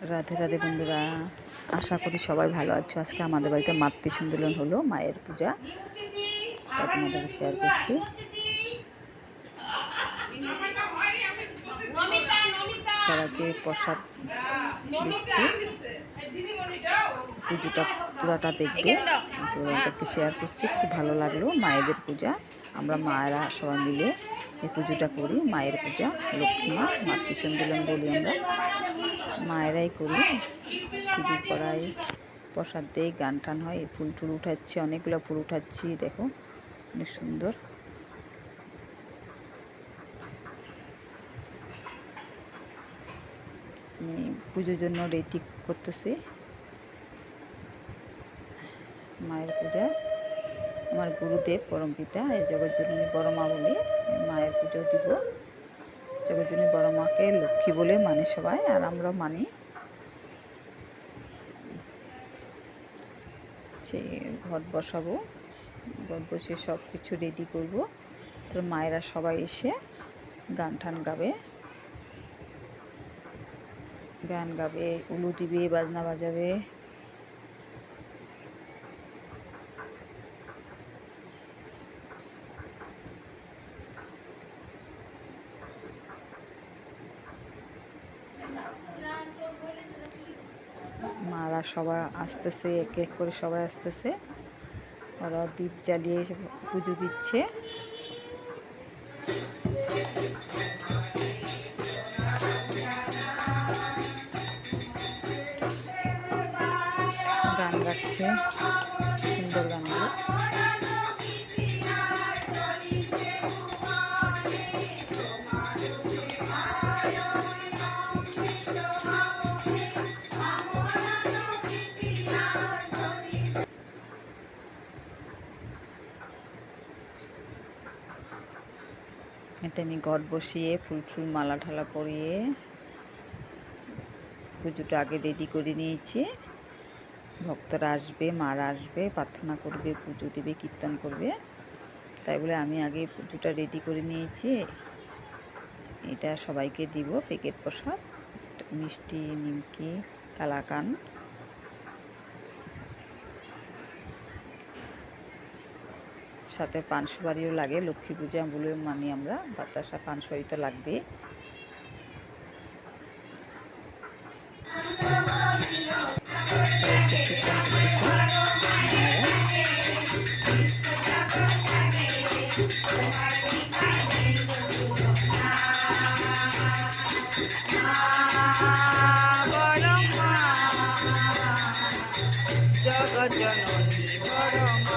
রাধে রাধে বন্ধুরা, আশা করি সবাই ভালো আছো। আজকে আমাদের বাড়িতে মাতৃ সম্মেলন হলো, মায়ের পূজা। তা তোমাদেরকে শেয়ার করছি। সবাইকে প্রসাদ দিচ্ছি। পুজোটা পুরাটা দেখবে। পুরোটাকে শেয়ার করছি, খুব ভালো লাগল মায়েদের পূজা। আমরা মায়েরা সবাই মিলে এই পুজোটা করি, মায়ের পূজা, লক্ষ্মী মা মাতৃ সম্মেলন বলি আমরা। মায়েরাই করি, সিঁদুর পড়াই প্রসাদ দেয় গান টান হয় ফুল টুল উঠাচ্ছি, অনেকগুলো ফুল উঠাচ্ছি, দেখো, অনেক সুন্দর। পুজোর জন্য রেডি করতেছি। মায়ের পূজা। আমার গুরুদেব, পরম পিতা, এই জগৎজননী বড় মা বলে মায়ের পুজো দিব। জগৎজননী বড় মাকে লক্ষ্মী বলে মানে সবাই, আর আমরা মানি সেই ঘট বসাবো। ঘট বসে সব কিছু রেডি করব। তো মায়েরা সবাই এসে গান টান গাবে। গান গাবে উলু দিবে বাজনা বাজাবে মারা সবাই আসতেছে এক এক করে সবাই আসতেছে। ওরা দীপ জ্বালিয়ে পুজো দিচ্ছে। গান গাচ্ছে। আমি ঘট বসিয়ে, ফুল ফুল মালা ঢালা পরিয়ে পুজোটা আগে রেডি করে নিয়েছি। ভক্তরা আসবে, মারা আসবে, প্রার্থনা করবে, পুজো দেবে, কীর্তন করবে। তাই বলে আমি আগে পুজোটা রেডি করে নিয়েছি। এটা সবাইকে দিব প্যাকেট প্রসাদ, মিষ্টি, নিমকি, কালাকান। সাথে পান সুপারিও লাগে, লক্ষ্মী পূজা বলে মানি আমরা, বাতাসা পান সুপারি তো লাগবে জগৎ জননী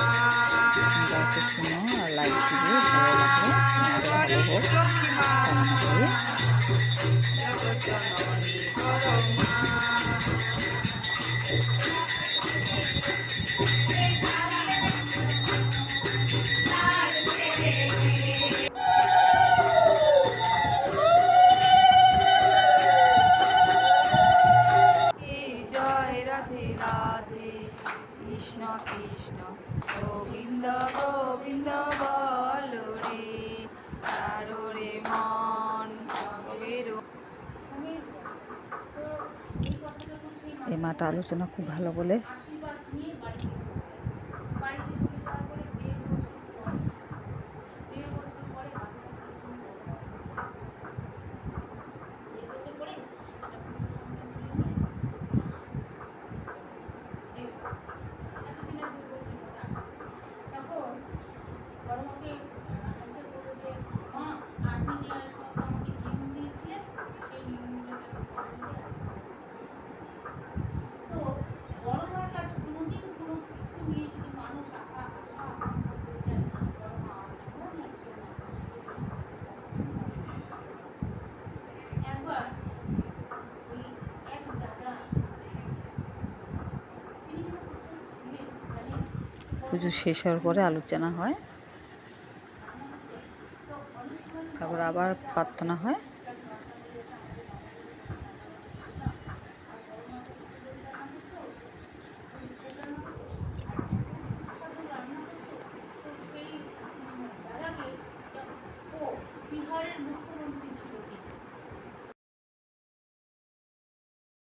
এই মাটা আলোচনা খুব ভালো বলে। পুজো শেষ হওয়ার পরে আলোচনা হয়। তারপর আবার প্রার্থনা হয়। বিহারের মুখ্য